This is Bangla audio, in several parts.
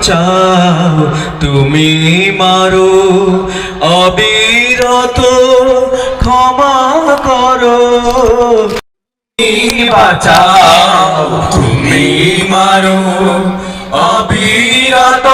বাঁচাও তুমি মারো অবিরত ক্ষমা করো। বাঁচাও তুমি মারো অবিরত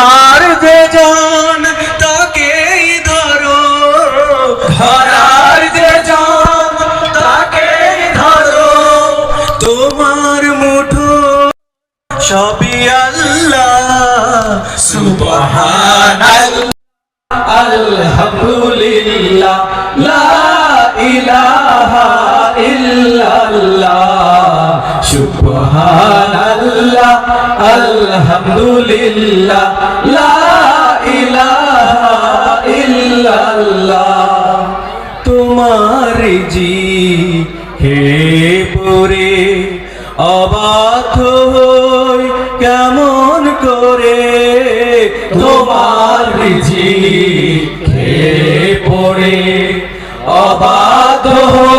ধরার যে জন তাকেই ধরো, ধরার যে জন তাকেই ধরো, তোমার মুঠো সবই আল্লাহ, সুবহানাল্লাহ, আলহামদুলিল্লাহ, লা ইলাহা ইল্লাল্লাহ, সুবহানাল্লাহ। আলহামদুলিল্লাহ, লা ইলাহা ইল্লাল্লাহ। তোমার জি হে পরে, অবাক হই কেমন করে। তোমার জি হে পড়ে অবাধ হই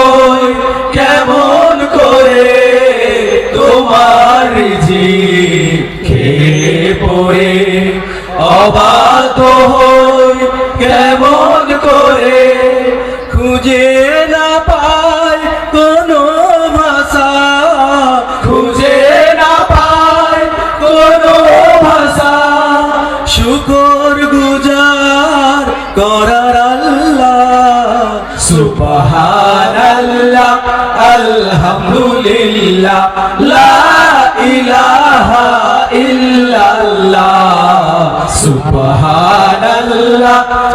অবাধ হই কেমন করে খুঁজে না পায় কোনো ভাষা। খুঁজে না পায় কোনো ভাষা। শুকর গুজার করার আল্লাহ। সুবহানাল্লাহ, আলহামদুলিল্লাহ, লা